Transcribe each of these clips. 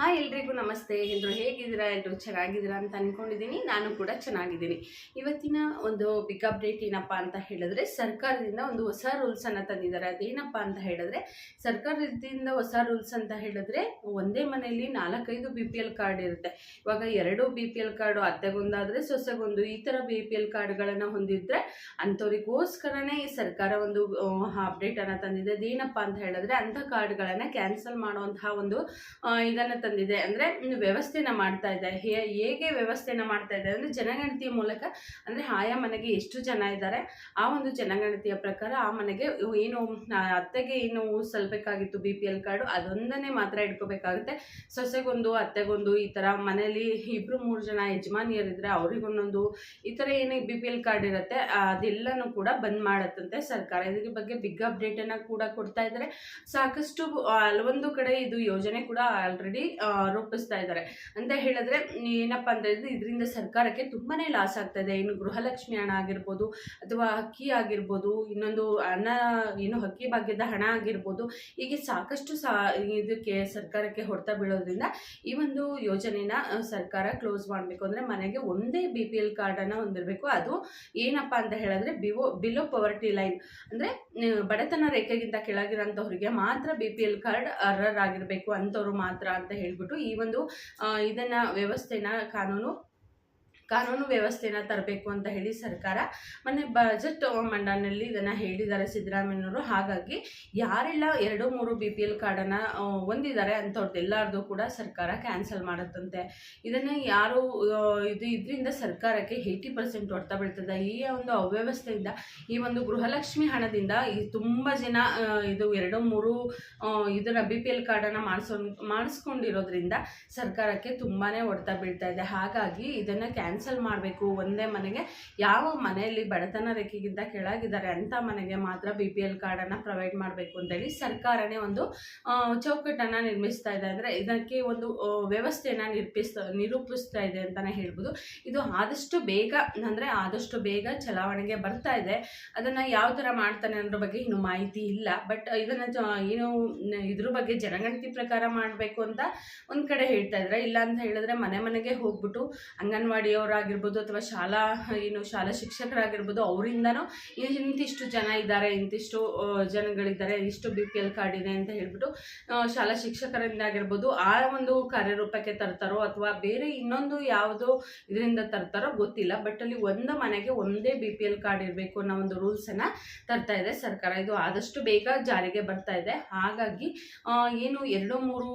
Hi ಎಲ್ರಿಗೂ ನಮಸ್ತೆ. ಎಲ್ಲರೂ ಹೇಗಿದ್ದೀರಾ? ಎಲ್ಲರೂ ಚೆನ್ನಾಗಿದ್ದೀರಾ ಅಂತ ಅಂದ್ಕೊಂಡಿದ್ದೀನಿ ನಾನು ಕೂಡ ಚೆನ್ನಾಗಿದ್ದೀನಿ. ಇವತ್ತಿನ ಒಂದು ಬಿಗ್ ಅಪ್ಡೇಟ್ ಏನಪ್ಪ ಅಂತ ಹೇಳಿದ್ರೆ, ಸರ್ಕಾರದಿಂದ ಒಂದು ಹೊಸ ರೂಲ್ಸನ್ನು ತಂದಿದ್ದಾರೆ. ಅದೇನಪ್ಪ ಅಂತ ಹೇಳಿದ್ರೆ, ಸರ್ಕಾರದಿಂದ ಹೊಸ ರೂಲ್ಸ್ ಅಂತ ಹೇಳಿದ್ರೆ, ಒಂದೇ ಮನೆಯಲ್ಲಿ ನಾಲ್ಕೈದು ಬಿ ಪಿ ಎಲ್ ಕಾರ್ಡ್ ಇರುತ್ತೆ. ಇವಾಗ ಎರಡು ಬಿ ಪಿ ಎಲ್ ಕಾರ್ಡು ಅತ್ತೆಗೊಂದಾದರೆ ಸೊಸೆಗೊಂದು, ಈ ಥರ ಬಿ ಪಿ ಎಲ್ ಕಾರ್ಡ್ಗಳನ್ನು ಹೊಂದಿದ್ರೆ ಅಂಥವ್ರಿಗೋಸ್ಕರನೇ ಈ ಸರ್ಕಾರ ಒಂದು ಅಪ್ಡೇಟನ್ನು ತಂದಿದೆ. ಅದೇನಪ್ಪ ಅಂತ ಹೇಳಿದ್ರೆ ಅಂಥ ಕಾರ್ಡ್ಗಳನ್ನು ಕ್ಯಾನ್ಸಲ್ ಮಾಡುವಂತಹ ಒಂದು ಇದನ್ನ ತಂದಿದೆ ಅಂದ್ರೆ ವ್ಯವಸ್ಥೆನ ಮಾಡ್ತಾ ಇದೆ ಹೇಗೆ ವ್ಯವಸ್ಥೆನ ಮಾಡ್ತಾ ಇದೆ ಅಂದ್ರೆ ಜನಗಣತಿಯ ಮೂಲಕ ಅಂದ್ರೆ ಆಯಾ ಮನೆಗೆ ಎಷ್ಟು ಜನ ಇದ್ದಾರೆ, ಆ ಒಂದು ಜನಗಣತಿಯ ಪ್ರಕಾರ ಆ ಮನೆಗೆ ಏನು ಅತ್ತೆಗೆ ಏನು ಸಲ್ಬೇಕಾಗಿತ್ತು ಬಿ ಪಿ ಎಲ್ ಕಾರ್ಡು ಅದೊಂದನ್ನೇ ಮಾತ್ರ ಇಟ್ಕೋಬೇಕಾಗುತ್ತೆ. ಸೊಸೆಗೊಂದು, ಅತ್ತೆಗೊಂದು ಈ ತರ ಮನೆಯಲ್ಲಿ ಇಬ್ಬರು ಮೂರು ಜನ ಯಜಮಾನಿಯರಿದ್ರೆ ಅವ್ರಿಗೊಂದೊಂದು ಈ ಥರ ಏನೇ ಬಿ ಪಿ ಎಲ್ ಕಾರ್ಡ್ ಇರುತ್ತೆ ಅದೆಲ್ಲನೂ ಕೂಡ ಬಂದ್ ಮಾಡತ್ತಂತೆ ಸರ್ಕಾರ. ಇದ್ರ ಬಗ್ಗೆ ಬಿಗ್ ಅಪ್ಡೇಟ್ ಅನ್ನ ಕೂಡ ಕೊಡ್ತಾ ಇದ್ದಾರೆ. ಸಾಕಷ್ಟು ಹಲವೊಂದು ಕಡೆ ಇದು ಯೋಜನೆ ಕೂಡ ಆಲ್ರೆಡಿ ರೂಪಿಸ್ತಾ ಇದ್ದಾರೆ. ಅಂತ ಹೇಳಿದ್ರೆ, ಏನಪ್ಪ ಅಂತ ಹೇಳಿದ್ರೆ, ಇದರಿಂದ ಸರ್ಕಾರಕ್ಕೆ ತುಂಬಾ ಲಾಸ್ ಆಗ್ತಾ ಇದೆ ಇನ್ನು ಗೃಹಲಕ್ಷ್ಮಿ ಹಣ ಆಗಿರ್ಬೋದು, ಅಥವಾ ಅಕ್ಕಿ ಆಗಿರ್ಬೋದು, ಇನ್ನೊಂದು ಹಣ ಏನು ಹಕ್ಕಿ ಭಾಗ್ಯದ ಹಣ ಆಗಿರ್ಬೋದು, ಹೀಗೆ ಸಾಕಷ್ಟು ಸಾ, ಇದಕ್ಕೆ ಸರ್ಕಾರಕ್ಕೆ ಹೊಡೆತ ಬೀಳೋದ್ರಿಂದ ಈ ಒಂದು ಯೋಜನೆನ ಸರ್ಕಾರ ಕ್ಲೋಸ್ ಮಾಡಬೇಕು. ಅಂದ್ರೆ ಮನೆಗೆ ಒಂದೇ ಬಿ ಪಿ ಎಲ್ ಕಾರ್ಡನ್ನು ಹೊಂದಿರಬೇಕು. ಅದು ಏನಪ್ಪ ಅಂತ ಹೇಳಿದ್ರೆ ಬಿವೋ ಬಿಲೋ ಪವರ್ಟಿ ಲೈನ್ ಅಂದ್ರೆ ಬಡತನ ರೇಖೆಗಿಂತ ಕೆಳಗಿರೋಂಥವ್ರಿಗೆ ಮಾತ್ರ ಬಿ ಪಿ ಎಲ್ ಕಾರ್ಡ್ ಅರ್ಹರ್ ಆಗಿರಬೇಕು ಅಂಥವ್ರು ಮಾತ್ರ ಅಂತ ಹೇಳ್ಬಿಟ್ಟು ಈ ಒಂದು ಇದನ್ನ ವ್ಯವಸ್ಥೆನ ಕಾನೂನು ಕಾನೂನು ವ್ಯವಸ್ಥೆನ ತರಬೇಕು ಅಂತ ಹೇಳಿ ಸರ್ಕಾರ ಮೊನ್ನೆ ಬಜೆಟ್ ಮಂಡನೆಯಲ್ಲಿ ಇದನ್ನು ಹೇಳಿದ್ದಾರೆ ಸಿದ್ದರಾಮಯ್ಯನವರು. ಹಾಗಾಗಿ ಯಾರೆಲ್ಲ ಎರಡು ಮೂರು ಬಿ ಪಿ ಎಲ್ ಕಾರ್ಡನ್ನು ಹೊಂದಿದ್ದಾರೆ ಅಂಥವ್ರದ್ದೆಲ್ಲರದು ಕೂಡ ಸರ್ಕಾರ ಕ್ಯಾನ್ಸಲ್ ಮಾಡುತ್ತಂತೆ. ಇದನ್ನು ಯಾರು ಇದು ಇದರಿಂದ ಸರ್ಕಾರಕ್ಕೆ ಏಯ್ಟಿ ಪರ್ಸೆಂಟ್ ಹೊಡ್ತಾ ಬೀಳ್ತದೆ. ಈ ಒಂದು ಅವ್ಯವಸ್ಥೆಯಿಂದ, ಈ ಒಂದು ಗೃಹಲಕ್ಷ್ಮಿ ಹಣದಿಂದ ಈ ತುಂಬ ಜನ ಇದು ಎರಡು ಮೂರು ಇದನ್ನ ಬಿ ಪಿ ಎಲ್ ಕಾರ್ಡನ್ನು ಮಾಡಿಸೋ ಮಾಡಿಸ್ಕೊಂಡಿರೋದ್ರಿಂದ ಸರ್ಕಾರಕ್ಕೆ ತುಂಬಾ ಹೊಡ್ತಾ ಬೀಳ್ತಾ ಇದೆ. ಹಾಗಾಗಿ ಇದನ್ನು ಕ್ಯಾನ್ಸಲ್ ಮಾಡಬೇಕು, ಒಂದೇ ಮನೆಗೆ. ಯಾವ ಮನೆಯಲ್ಲಿ ಬಡತನ ರೇಖೆಗಿಂತ ಕೆಳಗಿದ್ದಾರೆ ಅಂಥ ಮನೆಗೆ ಮಾತ್ರ ಬಿ ಪಿ ಎಲ್ ಕಾರ್ಡನ್ನು ಪ್ರೊವೈಡ್ ಮಾಡಬೇಕು ಅಂತೇಳಿ ಸರ್ಕಾರನೇ ಒಂದು ಚೌಕಟ್ಟನ್ನು ನಿರ್ಮಿಸ್ತಾ ಇದೆ. ಅಂದರೆ ಇದಕ್ಕೆ ಒಂದು ವ್ಯವಸ್ಥೆಯನ್ನು ನಿರ್ಪಿಸ್ತಾ, ನಿರೂಪಿಸ್ತಾ ಇದೆ ಅಂತಲೇ ಹೇಳ್ಬೋದು. ಇದು ಆದಷ್ಟು ಬೇಗ, ಅಂದರೆ ಆದಷ್ಟು ಬೇಗ ಚಲಾವಣೆಗೆ ಬರ್ತಾ ಇದೆ. ಅದನ್ನು ಯಾವ ಥರ ಮಾಡ್ತಾನೆ ಅನ್ನೋ ಬಗ್ಗೆ ಇನ್ನೂ ಮಾಹಿತಿ ಇಲ್ಲ. ಬಟ್ ಇದನ್ನು ಏನು, ಇದ್ರ ಬಗ್ಗೆ ಜನಗಣತಿ ಪ್ರಕಾರ ಮಾಡಬೇಕು ಅಂತ ಒಂದು ಕಡೆ ಹೇಳ್ತಾ ಇದ್ದಾರೆ. ಇಲ್ಲ ಅಂತ ಹೇಳಿದ್ರೆ ಮನೆ ಮನೆಗೆ ಹೋಗ್ಬಿಟ್ಟು ಅಂಗನವಾಡಿಯವರಾಗಿರ್ಬೋದು ಅಥವಾ ಶಾಲಾ, ಏನು ಶಾಲಾ ಶಿಕ್ಷಕರಾಗಿರ್ಬೋದು ಅವರಿಂದನೂ ಇಂತಿಷ್ಟು ಜನ ಇದ್ದಾರೆ, ಇಂತಿಷ್ಟು ಜನಗಳಿದ್ದಾರೆ, ಇಷ್ಟು ಬಿ ಪಿ ಎಲ್ ಕಾರ್ಡ್ ಇದೆ ಅಂತ ಹೇಳ್ಬಿಟ್ಟು ಶಾಲಾ ಶಿಕ್ಷಕರಿಂದ ಆಗಿರ್ಬೋದು ಆ ಒಂದು ಕಾರ್ಯರೂಪಕ್ಕೆ ತರ್ತಾರೋ ಅಥವಾ ಬೇರೆ ಇನ್ನೊಂದು ಯಾವುದೋ ಇದರಿಂದ ತರ್ತಾರೋ ಗೊತ್ತಿಲ್ಲ. ಬಟ್ ಅಲ್ಲಿ ಒಂದು ಮನೆಗೆ ಒಂದೇ ಬಿ ಪಿ ಎಲ್ ಕಾರ್ಡ್ ಇರಬೇಕು ಅನ್ನೋ ಒಂದು ರೂಲ್ಸನ್ನು ತರ್ತಾ ಇದೆ ಸರ್ಕಾರ. ಇದು ಆದಷ್ಟು ಬೇಗ ಜಾರಿಗೆ ಬರ್ತಾ ಇದೆ. ಹಾಗಾಗಿ ಏನು ಎರಡು ಮೂರು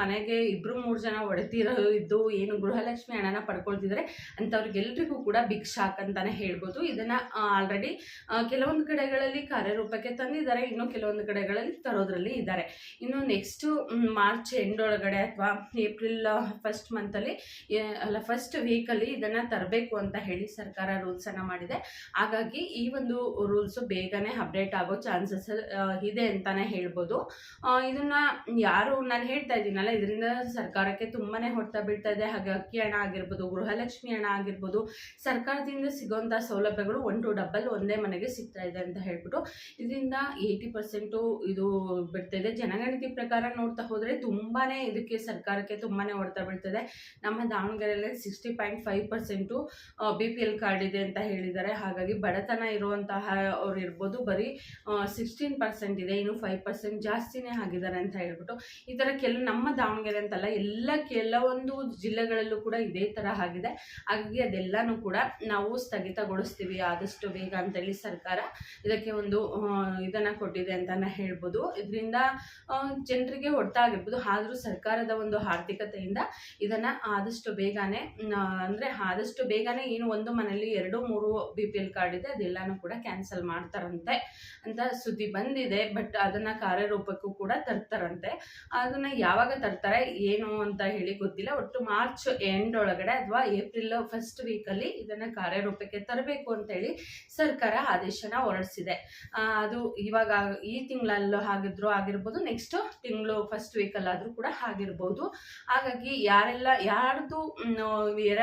ಮನೆಗೆ ಇಬ್ಬರು ಮೂರು ಜನ ಒಡೆತಿರೋ ಇದ್ದು ಏನು ಗೃಹಲಕ್ಷ್ಮಿ ಹಣನ ಪಡ್ಕೊಳ್ತಿದ್ದಾರೆ ಅಂಥವ್ರಿಗೆಲ್ರಿಗೂ ಕೂಡ ಬಿಗ್ ಶಾಕ್ ಅಂತಾನೆ ಹೇಳ್ಬೋದು. ಇದನ್ನ ಆಲ್ರೆಡಿ ಕೆಲವೊಂದು ಕಡೆಗಳಲ್ಲಿ ಕಾರ್ಯರೂಪಕ್ಕೆ ತಂದಿದ್ದಾರೆ, ಇನ್ನು ಕೆಲವೊಂದು ಕಡೆಗಳಲ್ಲಿ ತರೋದ್ರಲ್ಲಿ ಇದ್ದಾರೆ. ಇನ್ನು ನೆಕ್ಸ್ಟ್ ಮಾರ್ಚ್ ಎಂಡ್ ಒಳಗಡೆ ಅಥವಾ ಏಪ್ರಿಲ್ ಫಸ್ಟ್ ಮಂತಲ್ಲಿ ಅಲ್ಲ ಫಸ್ಟ್ ವೀಕಲ್ಲಿ ಇದನ್ನ ತರಬೇಕು ಅಂತ ಹೇಳಿ ಸರ್ಕಾರ ರೂಲ್ಸ್ ಅನ್ನ ಮಾಡಿದೆ. ಹಾಗಾಗಿ ಈ ಒಂದು ರೂಲ್ಸ್ ಬೇಗನೆ ಅಪ್ಡೇಟ್ ಆಗೋ ಚಾನ್ಸಸ್ ಇದೆ ಅಂತಾನೆ ಹೇಳ್ಬೋದು. ಇದನ್ನು ಯಾರು, ನಾನು ಹೇಳ್ತಾ ಇದ್ದೀನಲ್ಲ, ಇದರಿಂದ ಸರ್ಕಾರಕ್ಕೆ ತುಂಬಾನೇ ಹೊಡ್ತಾ ಬೀಳ್ತಾ ಇದೆ. ಹಾಗೆ ಅಕ್ಕಿ ಹಣ ಆಗಿರ್ಬೋದು, ಗೃಹಲಕ್ಷ್ಮಿ ಆಗಿರ್ಬೋದು, ಸರ್ಕಾರದಿಂದ ಸಿಗೋಂಥ ಸೌಲಭ್ಯಗಳು ಒನ್ ಟು ಡಬಲ್ ಒಂದೇ ಮನೆಗೆ ಸಿಗ್ತಾ ಇದೆ ಅಂತ ಹೇಳ್ಬಿಟ್ಟು, ಇದರಿಂದ ಏಯ್ಟಿ ಪರ್ಸೆಂಟು ಇದು ಬಿಡ್ತಾ ಇದೆ. ಜನಗಣತಿ ಪ್ರಕಾರ ನೋಡ್ತಾ ಹೋದರೆ ತುಂಬಾನೇ ಇದಕ್ಕೆ ಸರ್ಕಾರಕ್ಕೆ ತುಂಬಾನೇ ಹೊಡ್ತಾ ಬೀಳ್ತದೆ. ನಮ್ಮ ದಾವಣಗೆರೆಯಲ್ಲಿ sixty point five percent B P L card ಇದೆ ಅಂತ ಹೇಳಿದ್ದಾರೆ. ಹಾಗಾಗಿ ಬಡತನ ಇರುವಂತಹ ಅವ್ರು ಇರ್ಬೋದು, ಬರೀ ಸಿಕ್ಸ್ಟೀನ್ ಪರ್ಸೆಂಟ್ ಇದೆ, ಇನ್ನು ಫೈವ್ ಪರ್ಸೆಂಟ್ ಜಾಸ್ತಿನೇ ಆಗಿದ್ದಾರೆ ಅಂತ ಹೇಳ್ಬಿಟ್ಟು, ಈ ಥರ ಕೆಲವು ನಮ್ಮ ದಾವಣಗೆರೆ ಅಂತಲ್ಲ ಎಲ್ಲ ಕೆಲವೊಂದು ಜಿಲ್ಲೆಗಳಲ್ಲೂ ಕೂಡ ಇದೇ ಥರ ಆಗಿದೆ. ಹಾಗಾಗಿ ಅದೆಲ್ಲನೂ ಕೂಡ ನಾವು ಸ್ಥಗಿತಗೊಳಿಸ್ತೀವಿ. ಆದಷ್ಟು ಬೇಗ ಅಂತೇಳಿ ಸರ್ಕಾರ ಇದಕ್ಕೆ ಒಂದು ಇದನ್ನು ಕೊಟ್ಟಿದೆ ಅಂತಲೇ ಹೇಳ್ಬೋದು. ಇದರಿಂದ ಜನರಿಗೆ ಒಟ್ಟಾಗಿರ್ಬೋದು ಆದರೂ ಸರ್ಕಾರದ ಒಂದು ಆರ್ಥಿಕತೆಯಿಂದ ಇದನ್ನು ಆದಷ್ಟು ಬೇಗನೆ ಅಂದರೆ ಆದಷ್ಟು ಬೇಗನೆ ಏನು ಒಂದು ಮನೆಯಲ್ಲಿ ಎರಡು, ಮೂರು ಬಿ ಪಿ ಎಲ್ ಕಾರ್ಡ್ ಇದೆ, ಅದೆಲ್ಲನೂ ಕೂಡ ಕ್ಯಾನ್ಸಲ್ ಮಾಡ್ತಾರಂತೆ ಅಂತ ಸುದ್ದಿ ಬಂದಿದೆ. ಬಟ್ ಅದನ್ನು ಕಾರ್ಯರೂಪಕ್ಕೂ ಕೂಡ ತರ್ತಾರಂತೆ. ಅದನ್ನು ಯಾವಾಗ ತರ್ತಾರೆ, ಏನು ಅಂತ ಹೇಳಿ ಗೊತ್ತಿಲ್ಲ. ಒಟ್ಟು ಮಾರ್ಚ್ ಎಂಡ್ ಒಳಗಡೆ ಅಥವಾ ಏಪ್ರಿಲ್ ಫಸ್ಟ್ ವೀಕಲ್ಲಿ ಇದನ್ನು ಕಾರ್ಯರೂಪಕ್ಕೆ ತರಬೇಕು ಅಂತೇಳಿ ಸರ್ಕಾರ ಆದೇಶನ ಹೊರಡಿಸಿದೆ. ಅದು ಇವಾಗ ಈ ತಿಂಗಳಲ್ಲೂ ಆಗಿದ್ರು ಆಗಿರ್ಬೋದು ನೆಕ್ಸ್ಟ್ ತಿಂಗಳು ಫಸ್ಟ್ ವೀಕಲ್ಲಾದರೂ ಕೂಡ ಆಗಿರ್ಬೋದು. ಹಾಗಾಗಿ ಯಾರೆಲ್ಲ, ಯಾರ್ದು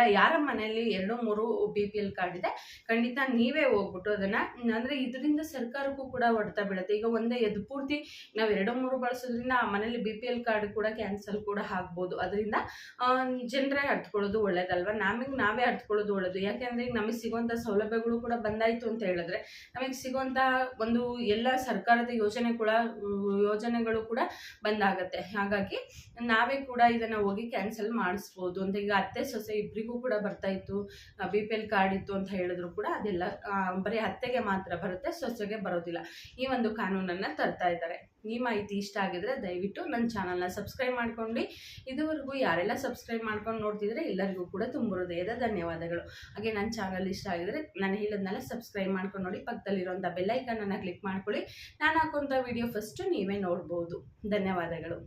ಯಾರ- ಮನೆಯಲ್ಲಿ ಎರಡು ಮೂರು ಬಿ ಪಿ ಎಲ್ ಕಾರ್ಡ್ ಇದೆ, ಖಂಡಿತ ನೀವೇ ಹೋಗ್ಬಿಟ್ಟು ಅದನ್ನು ಅಂದರೆ ಇದರಿಂದ ಸರ್ಕಾರಕ್ಕೂ ಕೂಡ ಹೊಡೆತ ಬೀಳುತ್ತೆ. ಈಗ ಒಂದೇ ಎದ್ದು ಪೂರ್ತಿ ನಾವು ಎರಡು ಮೂರು ಬಳಸೋದ್ರಿಂದ ಆ ಮನೇಲಿ ಬಿ ಪಿ ಎಲ್ ಕಾರ್ಡ್ ಕೂಡ ಕ್ಯಾನ್ಸಲ್ ಕೂಡ ಆಗ್ಬೋದು. ಅದರಿಂದ ಜನರೇ ಹತ್ಕೊಳ್ಳೋದು ಒಳ್ಳೇದಲ್ವಾ? ನಮಗೆ ನಾವೇ ಅರ್ಥಕೊಳ್ಳೋದು ಒಳ್ಳೇದು. ಯಾಕೆಂದರೆ ಈಗ ನಮಗೆ ಸಿಗುವಂಥ ಸೌಲಭ್ಯಗಳು ಕೂಡ ಬಂದಾಯಿತು ಅಂತ ಹೇಳಿದ್ರೆ ನಮಗೆ ಸಿಗುವಂಥ ಒಂದು ಎಲ್ಲ ಸರ್ಕಾರದ ಯೋಜನೆ ಕೂಡ ಯೋಜನೆಗಳು ಕೂಡ ಬಂದಾಗತ್ತೆ. ಹಾಗಾಗಿ ನಾವೇ ಕೂಡ ಇದನ್ನು ಹೋಗಿ ಕ್ಯಾನ್ಸಲ್ ಮಾಡಿಸ್ಬೋದು ಅಂತ ಈಗ ಅತ್ತೆ ಸೊಸೆ ಇಬ್ಬರಿಗೂ ಕೂಡ ಬರ್ತಾ ಇತ್ತು. ಬಿ ಪಿ ಎಲ್ ಕಾರ್ಡ್ ಇತ್ತು ಅಂತ ಹೇಳಿದ್ರು ಕೂಡ ಅದೆಲ್ಲ ಬರೀ ಅತ್ತೆಗೆ ಮಾತ್ರ ಬರುತ್ತೆ, ಸೊಸೆಗೆ ಬರೋದಿಲ್ಲ. ಈ ಒಂದು ಕಾನೂನನ್ನು ತರ್ತಾ ಇದ್ದಾರೆ. ಈ ಮಾಹಿತಿ ಇಷ್ಟ ಆಗಿದ್ರೆ ದಯವಿಟ್ಟು ನನ್ನ ಚಾನಲ್ನ ಸಬ್ಸ್ಕ್ರೈಬ್ ಮಾಡ್ಕೊಂಡು. ಇದುವರೆಗೂ ಯಾರೆಲ್ಲ ಸಬ್ಸ್ಕ್ರೈಬ್ ಮಾಡ್ಕೊಂಡು ನೋಡ್ತಿದ್ರೆ ಎಲ್ಲರಿಗೂ ಕೂಡ ತುಂಬ ಹೃದಯದ ಧನ್ಯವಾದಗಳು. ಹಾಗೆ ನನ್ನ ಚಾನಲ್ ಇಷ್ಟ ಆಗಿದ್ರೆ ನಾನು ಹೇಳೋದನ್ನೆಲ್ಲ ಸಬ್ಸ್ಕ್ರೈಬ್ ಮಾಡ್ಕೊಂಡು ನೋಡಿ, ಪಕ್ಕದಲ್ಲಿರುವಂಥ ಬೆಲ್ಲೈಕನನ್ನು ಕ್ಲಿಕ್ ಮಾಡ್ಕೊಳ್ಳಿ. ನಾನು ಹಾಕುವಂಥ ವಿಡಿಯೋ ಫಸ್ಟು ನೀವೇ ನೋಡ್ಬೋದು. ಧನ್ಯವಾದಗಳು.